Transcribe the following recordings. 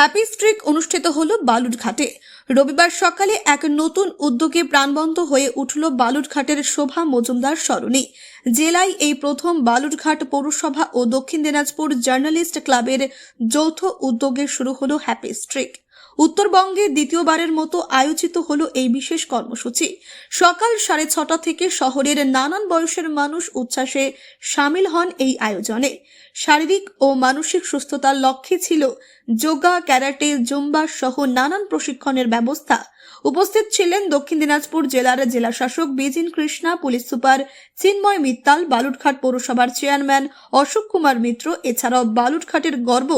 Happy Streak অনুষ্ঠিত হলো বালুরঘাটে। রবিবার সকালে এক নতুন উদ্যোগে প্রাণবন্ত হয়ে উঠল বালুরঘাটের শোভা মজুমদার সরণি। জেলায় এই প্রথম বালুরঘাট পৌরসভা ও দক্ষিণ দিনাজপুর জার্নালিস্ট ক্লাবের যৌথ উদ্যোগে শুরু হলো হ্যাপি স্ট্রিক উত্তরবঙ্গে দ্বিতীয়বারের মতো আয়োজিত হলো এই বিশেষ কর্মসূচি। সকাল সাড়ে ছটা থেকে শহরের নানান বয়সের মানুষ উচ্ছ্বাসে সামিল হন এই আয়োজনে। শারীরিক ও মানসিক সুস্থতার লক্ষ্যে ছিল যোগা, ক্যারাটে, জুম্বা সহ নানান প্রশিক্ষণের ব্যবস্থা। উপস্থিত ছিলেন দক্ষিণ দিনাজপুর জেলার জেলাশাসক বিজিন কৃষ্ণা পুলিশ সুপার চিন্ময় মিত্তাল বালুরঘাট পৌরসভার চেয়ারম্যান অশোক কুমার মিত্র, এছাড়াও বালুরঘাটের গর্ব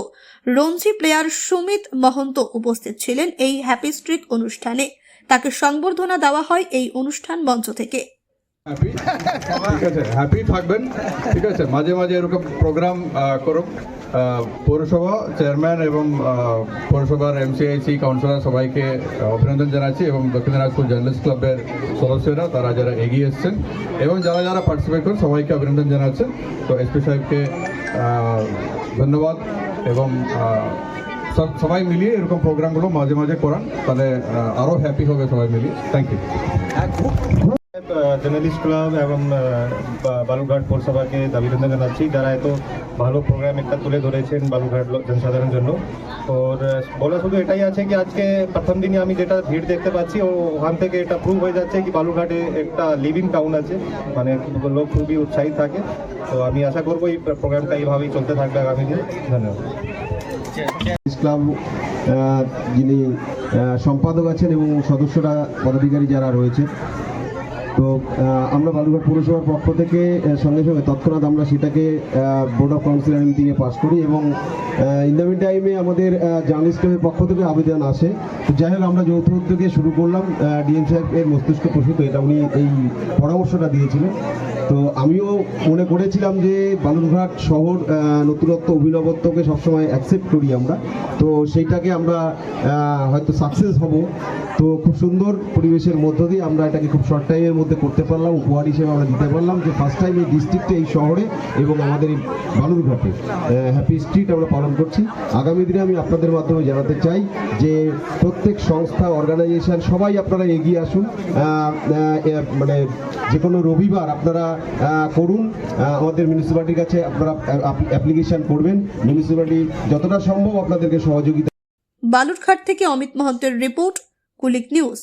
রঞ্জি প্লেয়ার সুমিত মহন্ত উপস্থিত ছিলেন এই হ্যাপি স্ট্রিক অনুষ্ঠানে। তাকে সংবর্ধনা দেওয়া হয় এই অনুষ্ঠান মঞ্চ থেকে। হ্যাপি থাকবেন। ঠিক আছে, মাঝে মাঝে এরকম প্রোগ্রাম করুক। পৌরসভা চেয়ারম্যান এবং পৌরসভার এমসিআইসি কাউন্সিলর সবাইকে অভিনন্দন জানাচ্ছি এবং দক্ষিণ দিনাজপুর জার্নালিস্ট ক্লাবের সদস্যরা, তারা যারা এগিয়ে এসছেন এবং যারা যারা পার্টিসিপেট করেন সবাইকে অভিনন্দন জানাচ্ছেন তো এসপি সাহেবকে ধন্যবাদ এবং সব, সবাই মিলিয়ে এরকম প্রোগ্রামগুলো মাঝে মাঝে করান, তাহলে আরও হ্যাপি হবে সবাই মিলিয়ে। থ্যাংক ইউ জার্নালিস্ট ক্লাব এবং আহ, বা- বালুরঘাট পৌরসভাকে অভিনন্দন জানাচ্ছি। যারা এত ভালো প্রোগ্রাম একটা তুলে ধরেছেন বালুরঘাট লো- জনসাধারণের জন্য। ওর বলা শুধু এটাই আছে কি আজকে প্রথম দিনে আমি যেটা ভিড় দেখতে পাচ্ছি ও ওখান থেকে এটা প্রুভ হয়ে যাচ্ছে কি বালুরঘাটে একটা লিভিং টাউন আছে। মানে লোক খুবই উৎসাহিত থাকে। তো আমি আশা করব এই প্রোগ্রামটা এইভাবেই চলতে থাকবে আগামী দিনে। ধন্যবাদ। ইসলাম যিনি সম্পাদক আছেন এবং সদস্যরা পদাধিকারী যারা রয়েছে তো আমরা বালুঘাট পৌরসভার পক্ষ থেকে সঙ্গে সঙ্গে তৎক্ষণাৎ আমরা সেটাকে বোর্ড অফ কাউন্সিলার মিটিংয়ে পাশ করি এবং ইন দ্য টাইমে আমাদের জার্নালিস্ট ক্লাবের পক্ষ থেকে আবেদন আসে। তো যাই হোক, আমরা যৌথ উদ্যোগে শুরু করলাম ডিএম সাহেব এর মস্তিষ্ক প্রসূত, এটা উনি এই পরামর্শটা দিয়েছিলেন। তো আমিও মনে করেছিলাম যে বালুরঘাট শহর নতুনত্ব অভিনবত্বকে সবসময় অ্যাকসেপ্ট করি আমরা। তো সেইটাকে আমরা হয়তো সাকসেস হব। তো খুব সুন্দর পরিবেশের মধ্য দিয়ে আমরা এটাকে খুব শর্ট টাইমের মধ্যে করতে পারলাম, উপহার হিসেবে আমরা দিতে পারলাম যে ফার্স্ট টাইম এই ডিস্ট্রিক্টে এই শহরে এবং আমাদের এই বালুরঘাটে। হ্যাপি স্ট্রিট আমরা পালন করছি। আগামী দিনে আমি আপনাদের মাধ্যমে জানাতে চাই যে প্রত্যেক সংস্থা অর্গানাইজেশন সবাই আপনারা এগিয়ে আসুন। মানে যে কোনো রবিবার আপনারা করুন। আমাদের মিউনিসিপ্যালিটির কাছে আপনারা অ্যাপ্লিকেশন করবেন। মিউনিসিপ্যালিটি যতটা সম্ভব আপনাদেরকে সহযোগিতা বালুরঘাট থেকে অমিত মহন্তের রিপোর্ট, কুলিক নিউজ।